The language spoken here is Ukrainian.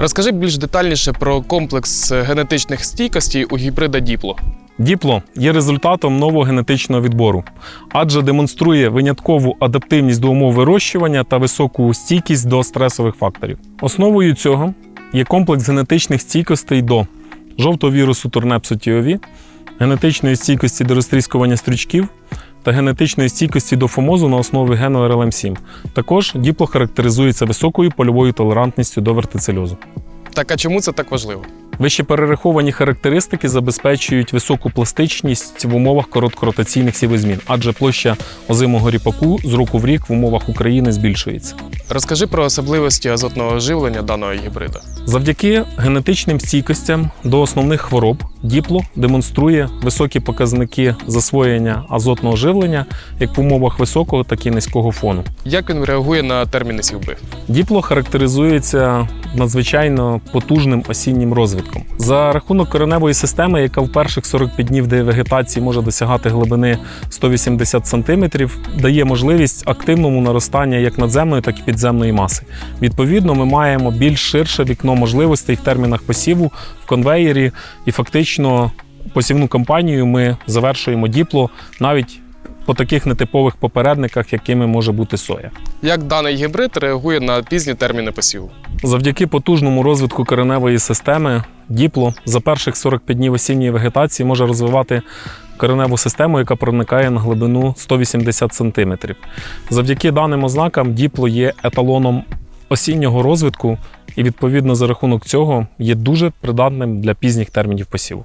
Розкажи більш детальніше про комплекс генетичних стійкостей у гібрида Діпло. Діпло є результатом нового генетичного відбору, адже демонструє виняткову адаптивність до умов вирощування та високу стійкість до стресових факторів. Основою цього є комплекс генетичних стійкостей до жовтого вірусу турнепсу тіові, генетичної стійкості до розтріскування стрючків та генетичної стійкості до фомозу на основі гену RLM7. Також діпло характеризується високою польовою толерантністю до вертицельозу. Так а чому це так важливо? Вище перераховані характеристики забезпечують високу пластичність в умовах короткоротаційних сівозмін, адже площа озимого ріпаку з року в рік в умовах України збільшується. Розкажи про особливості азотного живлення даного гібрида. Завдяки генетичним стійкостям до основних хвороб діпло демонструє високі показники засвоєння азотного живлення як в умовах високого, так і низького фону. Як він реагує на терміни сівби? Діпло характеризується надзвичайно потужним осіннім розвитком. За рахунок кореневої системи, яка в перших 45 днів девегетації може досягати глибини 180 см, дає можливість активному наростання як надземної, так і підземної маси. Відповідно, ми маємо більш ширше вікно можливостей в термінах посіву в конвеєрі, і фактично посівну кампанію ми завершуємо діпло навіть по таких нетипових попередниках, якими може бути соя. Як даний гібрид реагує на пізні терміни посіву? Завдяки потужному розвитку кореневої системи діпло за перших 45 днів осінньої вегетації може розвивати кореневу систему, яка проникає на глибину 180 см. Завдяки даним ознакам діпло є еталоном осіннього розвитку і, відповідно, за рахунок цього є дуже придатним для пізніх термінів посіву.